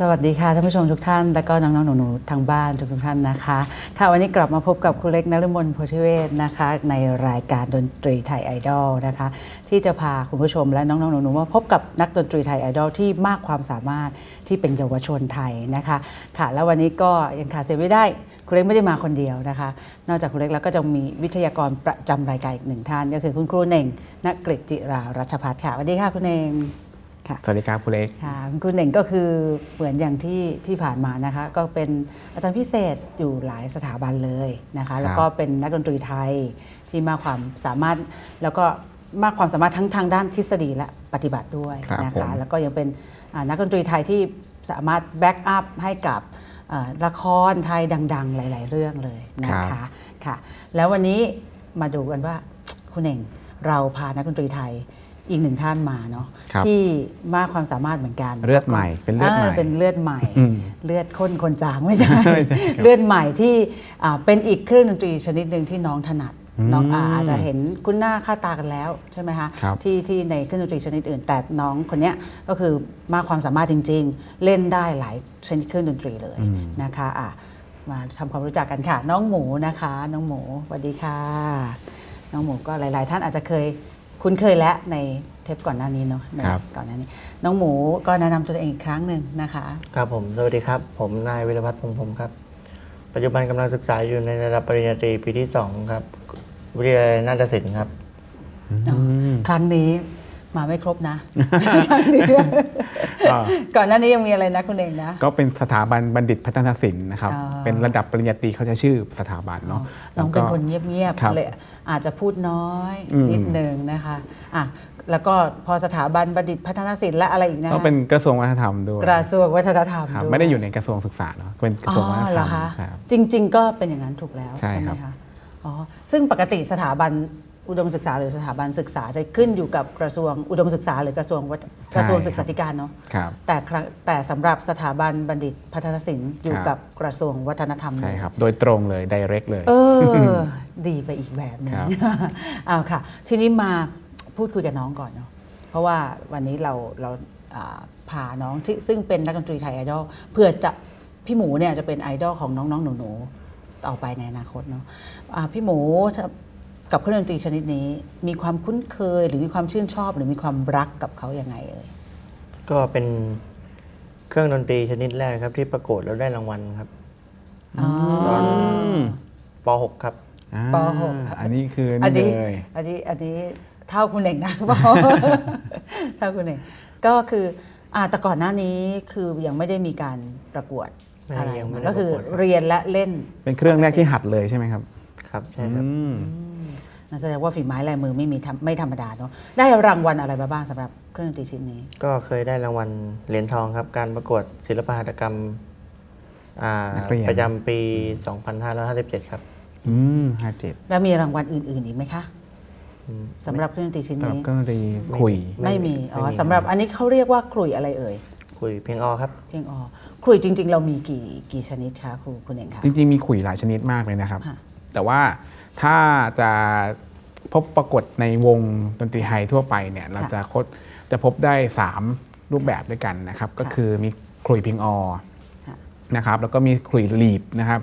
สวัสดีค่ะท่านผู้ชมทุกท่าน และก็น้องๆหนูๆทางบ้านทุกๆท่านนะคะ ค่ะวันนี้กลับมาพบกับครูเล็กนฤมลโพธิเวศนะคะ ในรายการดนตรีไทยไอดอลนะคะ ที่จะพาคุณผู้ชมและน้องๆหนูๆมาพบกับนักดนตรีไทยไอดอลที่มากความสามารถที่เป็นเยาวชนไทยนะคะ ค่ะ แล้ววันนี้ก็ยังขาดเสียไม่ได้ครูเล็กไม่ได้มาคนเดียวนะคะ นอกจากครูเล็กแล้วก็จะมีวิทยากรประจำรายการอีกหนึ่งท่าน ก็คือคุณครูเน่งนักกฤษจิรารัชพัฒน์ค่ะสวัสดีค่ะคุณเน่ง ค่ะสวัสดีครับคุณเล็กค่ะคุณครูเหน่งก็คือเหมือนอย่างที่ที่ผ่านมานะคะ ก็เป็นอาจารย์พิเศษอยู่หลายสถาบันเลยนะคะ แล้วก็เป็นนักดนตรีไทยที่มากความสามารถแล้วก็มากความสามารถทั้งทางด้านทฤษฎีและปฏิบัติด้วยครับนะผมคะแล้วก็ยังเป็นอ่านักดนตรีไทยที่สามารถแบ็กอัพให้กับอ่าละครไทยดัง ๆ หลาย ๆ เรื่องเลยนะคะค่ะ แล้ววันนี้มาดูกันว่าคุณเน่งเราพานักดนตรีไทย อีกหนึ่งท่านมาเนาะครับที่มากความสามารถเหมือนกัน เลือดใหม่เป็นเลือดใหม่าเป็นเลือดใหม่อืมเลือดข้นคนจางไม่ใช่ไม่ใช่ครับเลือดใหม่ที่อ่าเป็นอีกเครื่องดนตรีชนิดหนึ่งที่น้องถนัดอืมน้องอาอาจจะเห็นคุ้นหน้าค่าตากันแล้วใช่ไหมคะครับที่ที่ในเครื่องดนตรีชนิดอื่น แต่น้องคนเนี้ยก็คือมากความสามารถจริง ๆ เล่นได้หลายชนิดเครื่องดนตรีเลยนะคะอะมาทำความรู้จักกันค่ะ น้องหมูนะคะ น้องหมูสวัสดีค่ะ น้องหมูก็หลาย ๆ ท่านอาจจะเคย คุ้นเคยแล้วในเทปก่อนหน้านี้เนาะในครับ ก่อนหน้านี้ น้องหมูก็แนะนำตัวเองอีกครั้งหนึ่งนะคะ ครับผมสวัสดีครับ ผมนายวิรพัฒน์พงษ์พรหมครับ ปัจจุบันกำลังศึกษาอยู่ในระดับปริญญาตรีปีที่2ครับวิทยาลัยนาฏศิลป์ครับ ครั้งนี้ มาไม่ครบนะก็ก่อนหน้านี้ยังมีอะไรนะคุณเองนะ ก็เป็นสถาบันบัณฑิตพัฒนศิลป์นะครับอ่าเป็นระดับปริญญาตรีเขาจะชื่อสถาบันเนาะน้องแล้วเป็นก็คนเงียบครับๆเลยอาจจะพูดน้อยอืมนิดนึงนะคะอะแล้วก็พอสถาบันบัณฑิตพัฒนศิลป์และอะไรอีกนะก็เป็นกระทรวงวัฒนธรรมด้วยกระทรวงวัฒนธรรมครับด้วยไม่ได้อยู่ในกระทรวงศึกษาเนาะเป็นกระทรวงวัฒนอ๋อเหรธรอรมคะใช่ครับจริง ๆ ก็เป็นอย่างนั้นถูกแล้วใช่ไหครัมบคะอ๋อซึ่งปกติสถาบัน อุดมศึกษาหรือสถาบันศึกษาจะขึ้นอยู่กับกระทรวงอุดมศึกษาหรือกระทรวงวัฒกระทรวงศึกษาธิการเนาะครับ แต่ครั้งแต่สำหรับสถาบันบัณฑิตพัฒนศิลป์อยู่ครับ กับกระทรวงวัฒนธรรม ใช่เลยครับ โดยตรงเลย direct เลย เออ ดีไปอีกแบบหนึง ครับ เอาค่ะ ทีนี้มาพูดคุยกับน้องก่อนเนาะเพราะว่าวันนี้เราเราอ่าพาน้องที่ซึ่งเป็นนักดนตรีไทยไอดอลเพื่อจะพี่หมูเนี่ยจะเป็นไอดอลของน้องๆหนูๆต่อไปในอนาคตเนาะอ่าพี่หมู กับเครื่องดนตรีชนิดนี้ มีความคุ้นเคยหรือมีความชื่นชอบ หรือมีความรักกับเขายังไงเอ่ยก็เป็นเครื่องดนตรีชนิดแรกครับที่ประกวดแล้วได้รางวัลครับอ๋อตอนมป .6 ครับอ่าปหกอันนี้คืออันนี่นี้เลยอันนี้อันนี้เท่าคุณเองนะบอกเท่าคุณเองก็คืออ่าแต่ก่อนหน้านี้คือยังไม่ได้มีการประกวดไม่อะไรยังไม่ได้ก็คือประกวดครับเรียนและเล่น เป็นเครื่องแรกที่หัดเลยใช่ไหมครับ ครับใช่ครับอืม นั่นแสดงว่าฝีไม้ลายมือไม่มีทำไม่ธรรมดาเนาะได้รางวัลอะไรมาบ้างสำหรับเครื่องดนตรีชิ้นนี้ ก็เคยได้รางวัลเหรียญทองครับ การประกวดศิลปหัตถกรรมอ่านักเรียน ประจำปี 2557 ครับอืมห้าเจ็ดแล้วมีรางวัลอื่น ๆอีกไหมคะอืม สำหรับเครื่องดนตรีชิ้นสำหรับนี้ เครื่องดนตรีคุย ไม่มีอ๋อสำหรับอันนี้เขาเรียกว่าครุยอะไรเอ่ยคุยเพียงออครับ เพียงอ๋อครุยจริง ๆ เรามีกี่กี่ชนิดคะครูคุณเองคะ จริงๆมีขุยหลายชนิดมากเลยนะครับ ค่ะ แต่ว่า ถ้าจะพบปรากฏในวงดนตรีไทยทั่วไปเนี่ยเราจะคดจะพบได้ 3 รูปแบบด้วยกันนะครับ ก็คือมีขลุ่ยพิงออค่ะนะครับแล้วก็มีขลุ่ยลีบนะครับ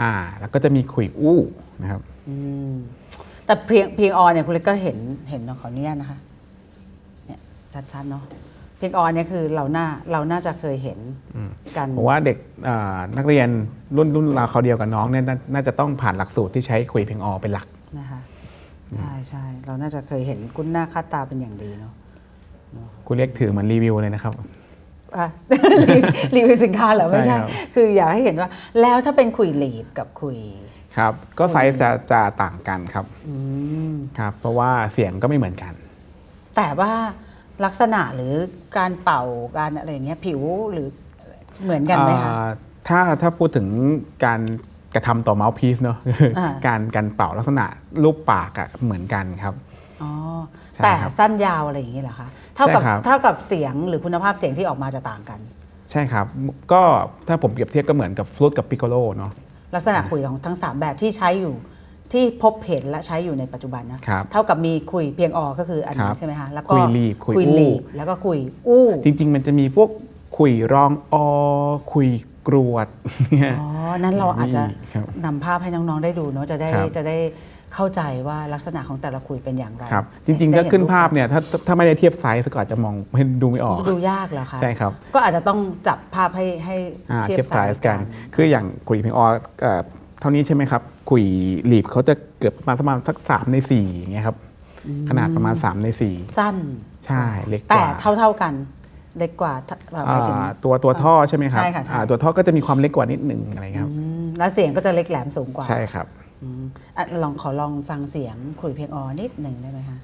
อ่าแล้วก็จะมีขลุ่ยอู้นะครับอืมแต่เพียงเพียงออนเนี่ยคุณเล็กก็เห็นเห็นเนาะขออนุญาตนะคะเนี่ยชัดๆเนาะเพียงออนเนี่ยคือเราน่าเราน่าจะเคยเห็นกันผมว่าเด็กอ่านักเรียนรุ่นรุ่นราวเขาวเดียวกับน้องเนี่ยนาน่าจะต้องผ่านหลักสูตรที่ใช้ขลุ่ยพิงออเป็นหลักนะคะใช่ใช่เราน่าจะเคยเห็นกุ้นหน้าค่าตาเป็นอย่างดีเนาะคุณเรียกถือเหมือนรีวิวเลยนะครับอะรีวิวสินค้าเหรอไม่ใช่ใช่ครับคืออยากให้เห็นว่า แล้วถ้าเป็นขุยหลีบกับขุยครับ ก็ไซส์จะจะต่างกันครับอืมครับ เพราะว่าเสียงก็ไม่เหมือนกัน แต่ว่า ลักษณะหรือการเป่าการอะไรอย่างเงี้ยผิวหรือเหมือนกันไหมคะอ่าถ้าถ้าพูดถึงการกระทำต่อเมาส์พีซเนาะอ่าการการเป่าลักษณะรูปปากอะเหมือนกันครับอ๋อใช่แต่ครับสั้นยาวอะไรอย่างนี้เหรอคะเท่ากับใช่ครับเท่ากับเสียงหรือคุณภาพเสียงที่ออกมาจะต่างกัน ใช่ครับ ก็ถ้าผมเปรียบเทียบก็เหมือนกับฟลุตกับปิโคโลเนาะลักษณะคุยของทั้ง 3 แบบที่ใช้อยู่ ที่พบเห็นและใช้อยู่ในปัจจุบันนะ ครับ เท่ากับมีคุยเพียงออก็คืออันคนี้รับใช่ไหมคะแล้วก็คุยลีบคุยคุยอู้ ลีบแล้วก็คุยอู้จริง ๆ มันจะมีพวกคุยรองอคุยกรวดเนี่ย อ๋อนั้นเราอาจจะครับนำภาพให้น้องๆได้ดูเนาะจะได้ครับ จะได้เข้าใจว่าลักษณะของแต่ละคุยเป็นอย่างไรครับ จริง ๆ ถ้าได้เห็ขึ้นรูปภาพเนี่ยถ้าถ้าไม่ได้เทียบไซส์ก็อาจจะมองไม่ดูไม่ออก ดูยากเหรอคะใช่ครับ ก็อาจจะต้องจับภาพให้ให้อ่าเทียเทียบบไซไซส์ส์กันกัน คืออย่างขุยพิงออเอ่อเท่านี้ใช่ไหมครับ ขุยหลีบเขาจะเกือบประมาณสักสามในสี่อย่างเงี้ยครับ ขนาดประมาณ3ในสี่สั้น ใช่เล็กกแต่ว่าเท่าเท่าๆกัน เล็กกว่าถ้าหมายถึง อ่าตัวตัวท่อใช่ไหมครับใช่ค่ะใช่ อ่าตัวท่อก็จะมีความเล็กกว่านิดหนึ่งอะไรครับ อืมแล้วเสียงก็จะเล็กแหลมสูงกว่าใช่ครับ อืมอะลองขอลองฟังเสียงขลุ่ยเพียงออนิดหนึ่งได้ไหมคะ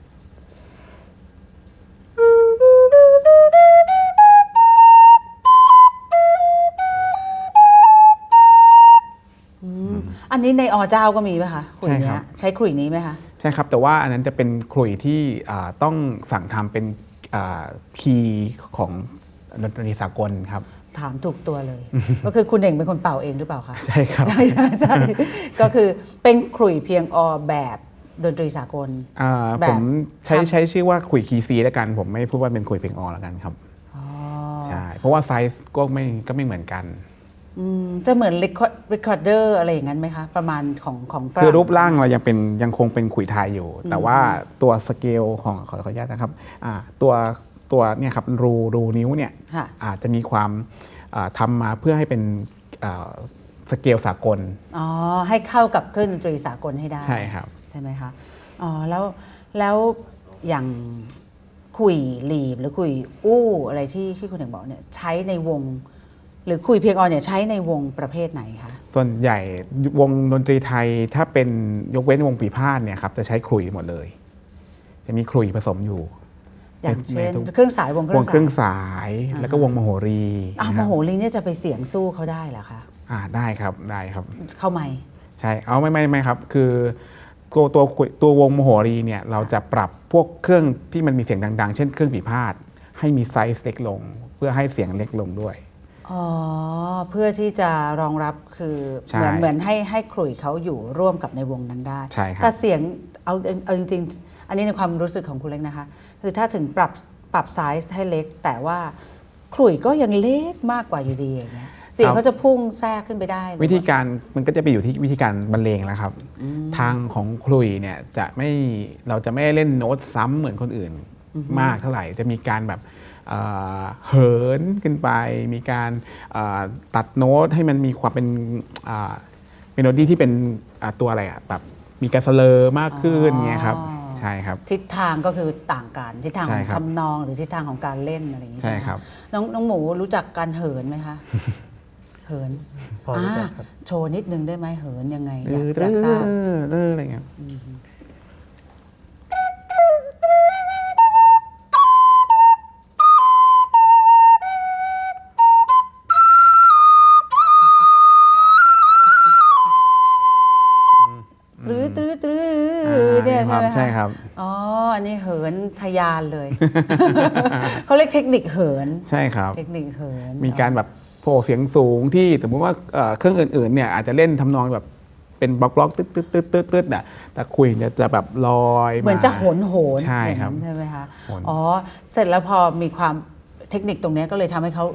อืมอันนี้ในอเจ้าก็มีไหมคะขลุ่ยใช่เนี้ครัยบใช้ขลุ่ยนี้ไหมคะ ใช่ครับแต่ว่าอันนั้นจะเป็นขลุ่ยที่อ่าต้องสั่งทำเป็นอ่าคีย์ของดนตรีสากลครับถามถูกตัวเลย ก็คือคุณเองเป็นคนเป่าเองหรือเปล่าคะใช่ครับใช่ใช่ใช่ก็คือเป็นขลุ่ยเพียงออแบบดนตรีสากลอ่าแบบผมใช้ครับใช้ชื่อว่าขลุ่ยคีย์ซีแล้วกัน ผมไม่พูดว่าเป็นขลุ่ยเพลงออแล้วกันครับอ๋อใช่เพราะว่าไซส์ก็ไม่ก็ไม่เหมือนกัน อืมจะเหมือน record recorder อะไรอย่างนั้นไหมคะ ประมาณของของฝคือรั่งรูปร่างเรายังเป็นยังคงเป็นขุยไทยอยู่ แต่ว่าตัวสเกลของขอขออนุญาตนะครับอ่าตัวตัวเนี่ยครับรูรูนิ้วเนี่ยค่ะ อาจจะมีความอ่าทำมาเพื่อให้เป็นอ่าสเกลสากลอ๋อ ให้เข้ากับเครื่องดนตรีสากลให้ได้ ใช่ครับ ใช่ไหมคะ อ๋อ แล้ว แล้วอย่างขุยหลีบหรือขุยอู้อะไรที่ที่คุณเอกบอกเนี่ยใช้ในวง หรือขุยเพียงออนเนี่ยใช้ในวงประเภทไหนคะ ส่วนใหญ่วงดนตรีไทยถ้าเป็นยกเว้นวงปีพาดเนี่ยครับจะใช้ขลุ่ยหมดเลย จะมีขลุ่ยผสมอยู่อย่างเช่นในทุกเครื่องสายวงเควรื่งองเครื่องสายสายอ่าแล้วก็วงมโหรีอ้าวนะโมครับโหลิงเนี่ยจะไปเสียงสู้เขาได้เหรอคะอ่าได้ครับได้ครับ เข้าไม่ใช่เอาไม่ไม่ไม่ครับ คือตัวตัวตัววงมโหรีเนี่ยเราจะปรับพวกเครื่องที่มันมีเสียงดัง ๆ เช่นเครื่องปีพาดให้มีไซส์เล็กลง เพื่อให้เสียงเล็กลงด้วย อ๋อ เพื่อที่จะรองรับคือใช่เหมือนเหมือนให้ให้ขลุ่ยเขาอยู่ร่วมกับในวงนั้นได้ ใช่ครับ แต่เสียงเอาเอาจริงๆ อันนี้ในความรู้สึกของคุณเล็กนะคะ คือถ้าถึงปรับปรับไซส์ให้เล็ก แต่ว่าขลุ่ยก็ยังเล็กมากกว่าอยู่ดีอย่างเงี้ยเสียงเขาจะพุ่งแทรกขึ้นไปได้หรือวิธีการมันก็จะไปอยู่ที่วิธีการบรรเลงแล้วครับ ทางของคลุยเนี่ยจะไม่เราจะไม่เล่นโน้ตซ้ำเหมือนคนอื่นมากเท่าไหร่ จะมีการแบบ เอ่อเหินขึ้นไป มีการเอ่อตัดโน้ตให้มันมีความเป็นเมโลดี้ที่เป็นอ่าตัวอะไรอะแบบมีการสเลอร์มากขึ้นเงี้ยครับใช่ครับทิศทางก็คือต่างกันทิศทางขใช่องครับทำนองหรือทิศทางของการเล่นอะไรอย่างงี้ใช่ไหมครับน้องน้องหมูรู้จักการเหินไหมคะเหินพอรู้จักครับโชว์นิดนึงได้ไหมเหินยังไงอเอยากออยากทราบเอออะไรเงี้ย ใช่ใช่ไหมคคะรับ อ๋อ อันนี้เหินทะยานเลย เขาเรียกเทคนิคเหิน ใช่ครับ เทคนิคเหิน มีการแบบโผล่เสียงสูงที่สมมติว่าเอ่อเครื่องอื่นๆเนี่ยอาจจะเล่นทำนองแบบเป็นบล็อกบล็อกๆตึ๊ดตึ๊ดตึ๊ดตึ๊ดตึ๊ดน่ะแต่คุยเนี่ยจะแบบลอยเหมือนจะโหนโหนใช่อย่างครับนั้นใช่ไหมคะโหนอ๋อเสร็จแล้วพอมีความเทคนิคตรงเนี้ยก็เลยทำให้เขา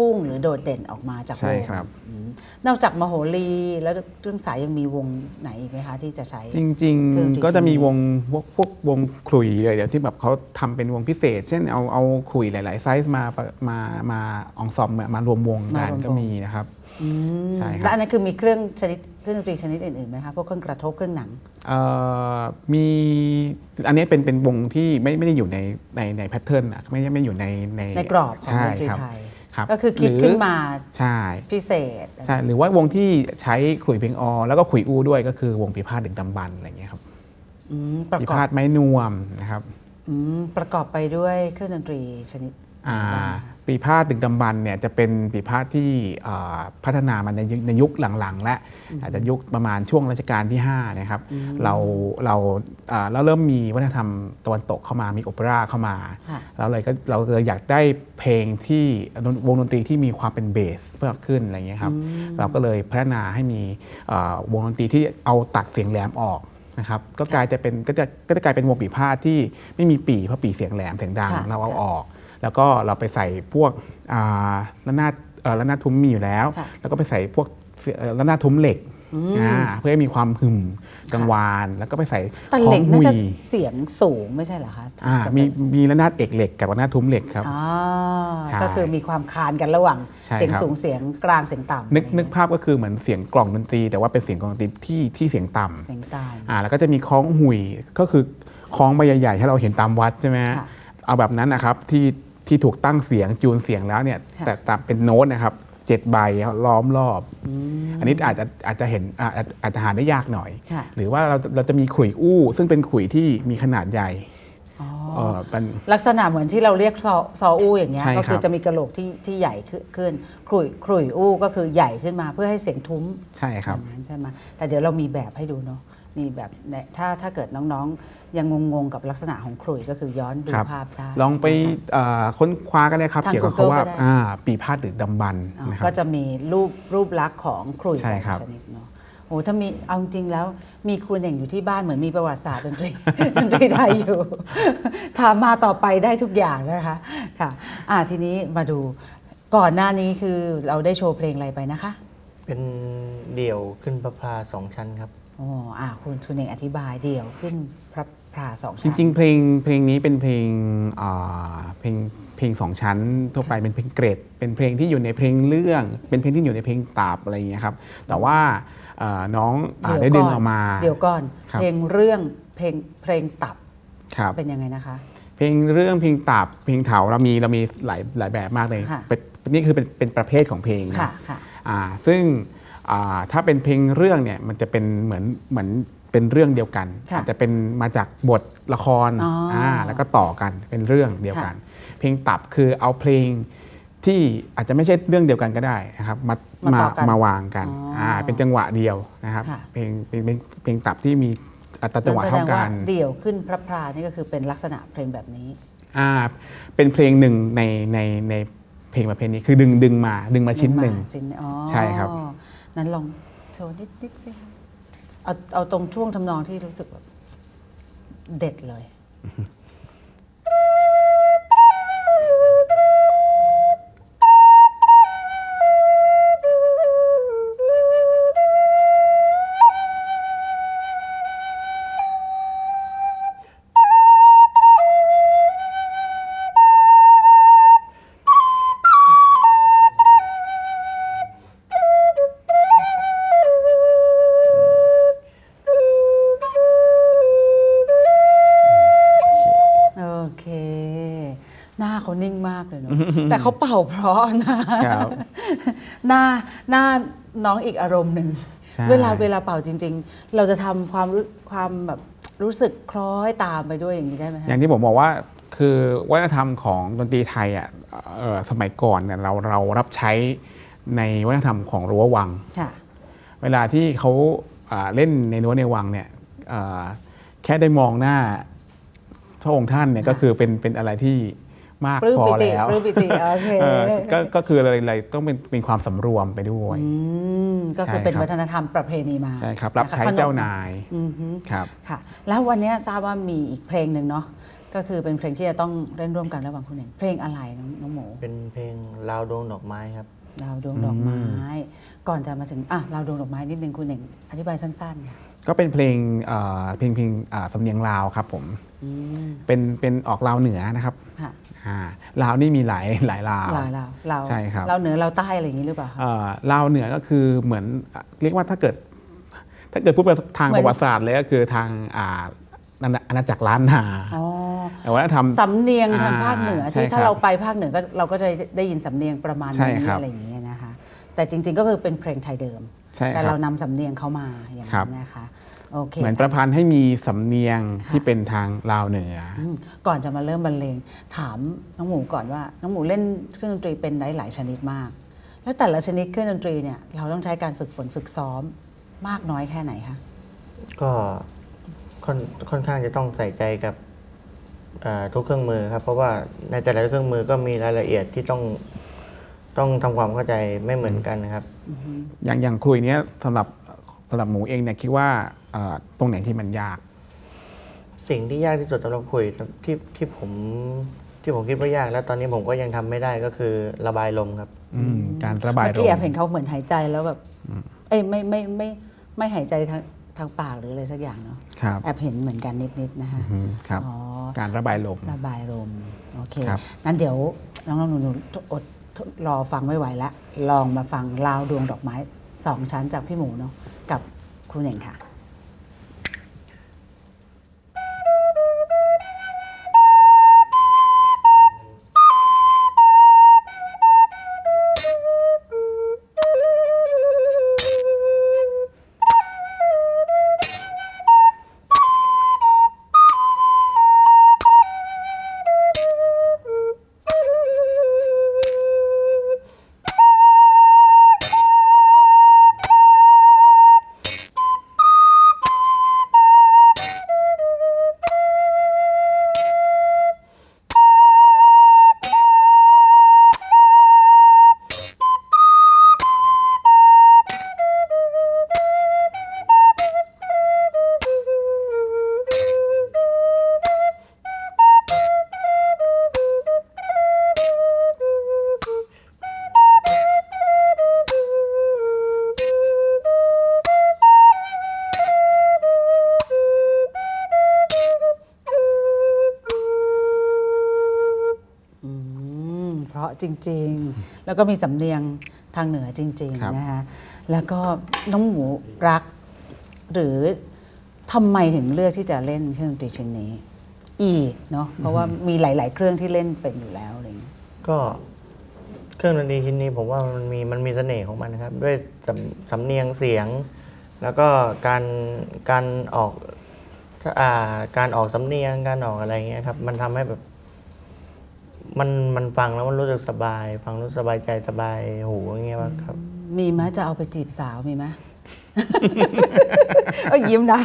พุ่งหรือโดดเด่นออกมาจากวใช่งครับ อืมนอกจากมโหรีแล้วเครื่องสายยังมีวงไหนอีกไหมคะที่จะใช้ จริง เครื่องดนตรีๆ ก็จะมีวงพวกพวกวงขลุ่ยเลยเดี๋ยวที่แบบเขาทำเป็นวงพิเศษ เช่นเอาเอาขลุ่ยหลาย ๆ ไซส์มามามาอองซอมมารวมวงกันก็มีนะครับ อืมใช่ครับ แล้วอันนั้นคือมีเครื่องชนิดเครื่องดนตรีชนิดอื่นๆไหมคะพวกเครื่องกระทบเครื่องหนัง เอ่อมีอันนี้เป็นเป็นวงที่ไม่ไม่ได้อยู่ในในในแพทเทิร์นอะไม่ไม่อยู่ในในในกรอบของใช่ดนตรีครับไทย ครับก็คือคิดหรืขึ้นมาใช่พิเศษใช่หรือว่าวงที่ใช้ขลุ่ยเพลงออแล้วก็ขลุ่ยอู้ด้วยก็คือวงปีพาดดึกดำบรรพ์อะไรอย่างเงี้ยครับอืมประปีกอบพาดไม้นวมนะครับอืมประกอบไปด้วยเครื่องดนตรีชนิด อ่าไหนบ้างคะปีพาดดึกดำบรรพ์เนี่ยจะเป็นปีพาดที่อ่าพัฒนามาในยุคในยุคหลังๆ และอาจจะยุคประมาณช่วงรัชกาลที่5นะครับเราเราอ่าแล้วเริ่มมีวัฒนธรรมตะวันตกเข้ามามีโอเปร่าเข้ามาค่ะแล้วเลยก็เราเลยอยากได้เพลงที่วงดนตรีที่มีความเป็นเบสเพิ่มขึ้นอะไรเงี้ยครับเราก็เลยพัฒนาให้มีเอ่อวงดนตรีที่เอาตัดเสียงแหลมออกนะครับก็กลายจะเป็นก็จะก็จะกลายเป็นวงปีพาดที่ไม่มีปีเพราะปีเสียงแหลมเสียงดังค่ะเราเอาออก แล้วก็เราไปใส่พวกอ่าระนาดเอ่อระนาดทุ้มมีอยู่แล้วค่ะแล้วก็ไปใส่พวกเสียเอ่อระนาดทุ้มเหล็กอ่าเพื่อให้มีความหึมกังวานแล้วก็ไปใส่แต่ขอเหล็งกหุน่าจะยเสียงสูงไม่ใช่เหรอคะอ่าจะมีเป็นมีระนาดเอกเหล็กกับระนาดทุ้มเหล็กครับอ่าใช่ก็คือมีความคานกันระหว่างใช่เสียงครับสูงเสียงกลางเสียงต่ำนึกอะไรนึกภาพก็คือเหมือนเสียงกล่องดนตรี แต่ว่าเป็นเสียงกล่องดนตรีที่ที่เสียงต่เสียงต่ำอ่าแล้วก็จะมีคล้องหุยก็คือคล้องใบใหญ่ๆที่เราเห็นตามวัดใช่ไหมฮะค่ะเอาแบบนั้นนะครับที่ ที่ถูกตั้งเสียงจูนเสียงแล้วเนี่ยค่ะ แต่ตามเป็นโน้ตนะครับเจ็ดใบล้อมรอบ อันนี้อาจจะอาจจะเห็นอาอาจอาจจะหาได้ยากหน่อย ค่ะหรือว่าเราเราจะมีขลุ่ยอู้ ซึ่งเป็นขลุ่ยที่มีขนาดใหญ่อ๋อเออเป็น ลักษณะเหมือนที่เราเรียกซอซออู้อย่างเงี้ยใช่ครับ ก็คือจะมีกระโหลกที่ที่ใหญ่ขึ้นขลุ่ยขลุ่ยอู้ก็คือใหญ่ขึ้นมาเพื่อให้เสียงทุ้มใช่ครับ อย่างนั้นใช่ไหมแต่เดี๋ยวเรามีแบบให้ดูเนาะ มีแบบเนี่ยถ้าถ้าเกิดน้องๆ ยังงงๆ กับลักษณะของขลุ่ยก็คือย้อนดูครับ ภาพได้ ลองไปนะคะเอ่อค้นคว้ากันเลยครับ ทางเกี่ยวกับ Google คำว่าก็ได้ อ่าปีพาดดึกดำบรรพ์อ๋อนะครับ ก็จะมีรูปรูปลักษณ์ของขลุ่ยใช่แต่ครัละบชนิดเนาะโอ้ถ้ามีเอาจริงๆแล้วมีคุณอย่างอยู่ที่บ้านเหมือนมีประวัติศาสตร์ดนตรี ดนตรีไทยอยู่ ถามมาต่อไปได้ทุกอย่างนะคะค่ะอ่าทีนี้มาดูก่อนหน้านี้คือเราได้โชว์เพลงอะไรไปนะคะ เป็นเดี่ยวขึ้นประพาสองชั้นครับ อ๋ออ่าคุณคุณเองอธิบายเดี่ยวขึ้นพระพราสองจชั้นริงๆ เพลงเพลงนี้เป็นเพลงอ่าเพลงเพลงสองชั้นทั่วไปเป็นเพลงเกรด เป็นเพลงที่อยู่ในเพลงเรื่อง เป็นเพลงที่อยู่ในเพลงตาบอะไรอย่างเงี้ยครับแต่ว่าเอ่อน้องอาได้ดึงออกมา เดี๋ยวก่อนครับ เพลงเรื่องเพลงเพลงตับครับ เป็นยังไงนะคะ เพลงเรื่องเพลงตับเพลงเถาเรามีเรามีหลายหลายแบบมากเลยค่ะ เป็นนี่คือเป็นเป็นประเภทของเพลงนะค่ะค่ะ อ่าซึ่งอ่า ถ้าเป็นเพลงเรื่องเนี่ยมันจะเป็นเหมือนเหมือนเป็นเรื่องเดียวกันค่ะอาจจะเป็นมาจากบทละครอ๋ออ่าแล้วก็ต่อกันเป็นเรื่องเดียวกัน เพลงตับคือเอาเพลงที่อาจจะไม่ใช่เรื่องเดียวกันก็ได้นะครับมามามาต่อกันมาวางกันอ๋ออ่าเป็นจังหวะเดียวนะครับค่ะเพลงเป็นเป็นเพลงตับที่มีอัตราจังหวะแสดเท่างกัว่านเดี่ยวขึ้นพระพรานี่ก็คือเป็นลักษณะเพลงแบบนี้อ่าเป็นเพลงหนึ่งในในในเพลงประเภทนี้คือดึงดึงมาดึงมาชิ้นหนึ่งมาชิ้นอ๋อใช่ครับ นั้นลองโชว์นิดนิดสิเอาเอาตรงช่วงทำนองที่รู้สึกแบบเด็ดเลย แต่เขาเป่าเพราะนะครับหน้าหน้าน้องอีกอารมณ์หนึ่งใช่เวลาเวลาเป่าจริง ๆ เราจะทำความรู้ความแบบรู้สึกคล้อยตามไปด้วยอย่างนี้ได้ไหมอฮะย่างที่ผมบอกว่าคือวัฒนธรรมของดนตรีไทยอะเอ่อสมัยก่อนเนี่ยเราเรารับใช้ในวัฒนธรรมของรั้ววังค่ะเวลาที่เขาอ่าเล่นในรั้วในวังเนี่ยอ่าแค่ได้มองหน้าพระองค์ท่านเนี่ยก็คือเป็นเป็นอะไรที่ มากปลื้มพอปิติแล้วปลื้มปิติโอเคเออก็ก็คืออะไรอะไรต้องเป็นเป็นความสำรวมไปด้วยอืมก็คือใช่เป็นครับวัฒนธรรมประเพณีมาใช่ครับรับนะคะใช้ขมเจ้านายอือฮึครับค่ะ แล้ววันนี้ทราบว่ามีอีกเพลงหนึ่งเนาะก็คือเป็นเพลงที่จะต้องเล่นร่วมกันระหว่างคุณเองเพลงอะไรน้องน้องหมูเป็นเพลงลาวดวงดอกไม้ครับดาวดวงดอกไม้ ก่อนจะมาถึงอะดาวดวงดอกไม้นิดนึงคุณเองอธิบายสั้นๆค่ะ ก็เป็นเพลงเอ่อเพลงเพลงอ่าสำเนียงลาวครับผม อืมเป็นเป็นออกลาวเหนือนะครับค่ะอ่าลาวนี่มีหลายหลายลาว ลาวลาวลาวใช่ครับ ลาวเหนือลาวใต้อะไรอย่างนี้หรือเปล่าคะ เอ่อลาวเหนือก็คือเหมือนอะเรียกว่าถ้าเกิด ถ้าเกิดพูดไปทางเหมืปอน ระวัติศาสตร์เลยก็คือทางอ่าอาณาอาณาจักรล้านนาอ๋อแต่ว่าทำ สำเนียงทางอ่าภาคเหนือใช่ที่ถ้าครับเราไปภาคเหนือก็เราก็จะได้ยินสำเนียงประมาณใช่นี้ครับ อะไรอย่างเงี้ยนะคะ แต่จริง ๆ ก็คือเป็นเพลงไทยเดิมใช่ แต่คเรารับนำสำเนียงเข้ามาอย่างครันั้บนนะคะโอเคเหมือนประพันธ์ให้มีสำเนียงค่ะที่เป็นทางลาวเหนือออืมก่อนจะมาเริ่มบรรเลงถามน้องหมูก่อนว่าน้องหมูเล่นเครื่องดนตรีเป็นได้หลายชนิดมาก แล้วแต่ละชนิดเครื่องดนตรีเนี่ยเราต้องใช้การฝึกฝนฝึกซ้อมมากน้อยแค่ไหนคะก็ค่อนค่อนข้างจะต้องใส่ใจกับเอ่อทุกเครื่องมือครับ เพราะว่าในแต่ละเครื่องมือก็มีรายละเอียดที่ต้อง ต้องทำความเข้าใจไม่เหมือนกันนะครับ อย่างอย่างคุยเนี้ยสำหรับสำหรับหมูเองเนี่ยคิดว่าเอ่อตรงไหนที่มันยาก สิ่งที่ยากที่สุดสำหรับคุยที่ที่ผมที่ผมคิดว่ายาก แล้วตอนนี้ผมก็ยังทำไม่ได้ก็คือระบายลมครับ อืมการระบายเมื่อลกี้แอบมเห็นเขาเหมือนหายใจแล้วแบบ เอ้ยไม่ไม่ไม่ไม่หายใจทางทางปากหรืออะไรสักอย่างเนาะครับแอบเห็นเหมือนกันนิดๆนะคะอืมครับ อ๋อ การระบายลม ระบายลม โอเค ครับงั้นเดี๋ยวน้องๆหนูๆอด รอฟังไม่ไหวแล้วลองมาฟังลาวดวงดอกไม้สองชั้นจากพี่หมูเนาะกับครูเหน่งค่ะ จริง ๆ แล้วก็มีสำเนียงทางเหนือจริงครับ ๆนะคะแล้วก็น้องหมูรัก หรือทำไมถึงเลือกที่จะเล่นเครื่องดนตรีชิ้นนี้ อีกเนาะเพราะว่ามีหลาย ๆ เครื่องที่เล่นเป็นอยู่แล้วอะไรเงี้ยก็เครื่องดนตรีชิ้นนี้ผมว่ามันมีมันมีเสน่ห์ของมันนะครับ ด้วยสำสำเนียงเสียง แล้วก็การการออกอ่าการออกสำเนียงการออกอะไรเงี้ยครับ มันทำให้แบบ มันมันฟังแล้วมันรู้สึกสบาย ฟังรู้สึกสบายใจสบายหูอย่างเงี้ยว่าครับ มีไหมจะเอาไปจีบสาวมีไหม เอ้ยยิ้มนะ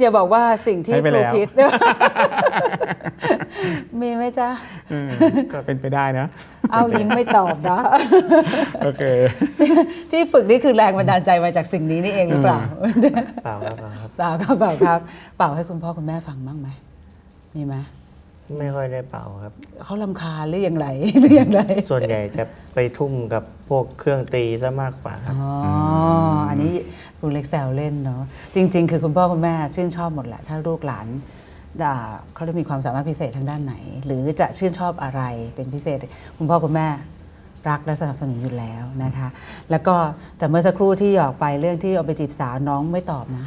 อย่าบอกว่าสิ่งที่ใช้ไปครูแล้ว คิด มีไหมจ๊ะ อืมก็เป็นไปได้นะ เอายิ้มไม่ตอบนะ โอเค ที่ฝึกนี่คือแรงบันดาลใจมาจากสิ่งนี้นี่เองหรือเปล่า เปล่าครับเปล่าครับ เปล่าครับเปล่าครับเปล่าให้คุณพ่อคุณแม่ฟังบ้างไหมมีไหม ไม่ค่อยได้เป่าครับ เขาลำคาญหรืออย่างไร หรืออย่างไรส่วนใหญ่จะไปทุ่มกับพวกเครื่องตีซะมากกว่าครับ อ๋อออันนี้คุณเล็กแซวเล่นเนาะจริง ๆ คือคุณพ่อคุณแม่ชื่นชอบหมดแหละ ถ้าลูกหลานอ่าเขาได้มีความสามารถพิเศษทางด้านไหน หรือจะชื่นชอบอะไรเป็นพิเศษ คุณพ่อคุณแม่รักและสนับสนุนอยู่แล้วนะคะ แล้วก็แต่เมื่อสักครู่ที่หยอกไปเรื่องที่เอาไปจีบสาวน้องไม่ตอบนะ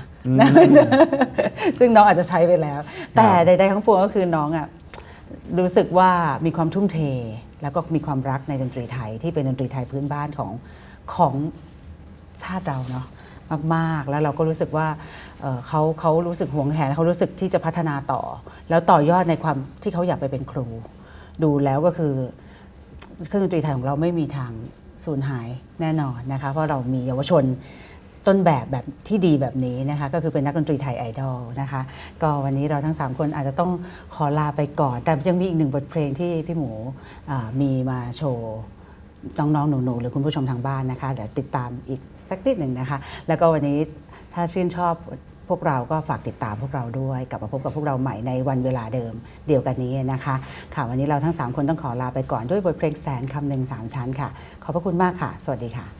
ซึ่งน้องอาจจะใช้ไปแล้ว แต่ใดๆทั้งปวงก็คือน้องอะ รู้สึกว่ามีความทุ่มเท แล้วก็มีความรักในดนตรีไทยที่เป็นดนตรีไทยพื้นบ้านของของชาติเราเนาะมากๆ แล้วเราก็รู้สึกว่าเเขาเขารู้สึกหวงแหนเขารู้สึกที่จะพัฒนาต่อ แล้วต่อยอดในความที่เขาอยากไปเป็นครู ดูแล้วก็คือเครื่องดนตรีไทยของเราไม่มีทางสูญหายแน่นอนนะคะเพราะเรามีเยาวชน ต้นแบบแบบที่ดีแบบนี้นะคะก็คือเป็นนักดนตรีไทยไอดอลนะคะก็วันนี้เราทั้ง 3 คนอาจจะต้องขอลาไปก่อน แต่ยังมีอีกหนึ่งบทเพลงที่พี่หมูมีมาโชว์น้องๆหนูๆหรือคุณผู้ชมทางบ้านนะคะเดี๋ยวติดตามอีกสักนิดหนึ่งนะคะ แล้วก็วันนี้ถ้าชื่นชอบพวกเราก็ฝากติดตามพวกเราด้วย กลับมาพบกับพวกเราใหม่ในวันเวลาเดิมเดียวกันนี้นะคะค่ะวันนี้เราทั้ง 3 คนต้องขอลาไปก่อนด้วยบทเพลงแสนคำหนึ่งสามชั้นค่ะ ขอบพระคุณมากค่ะ สวัสดีค่ะ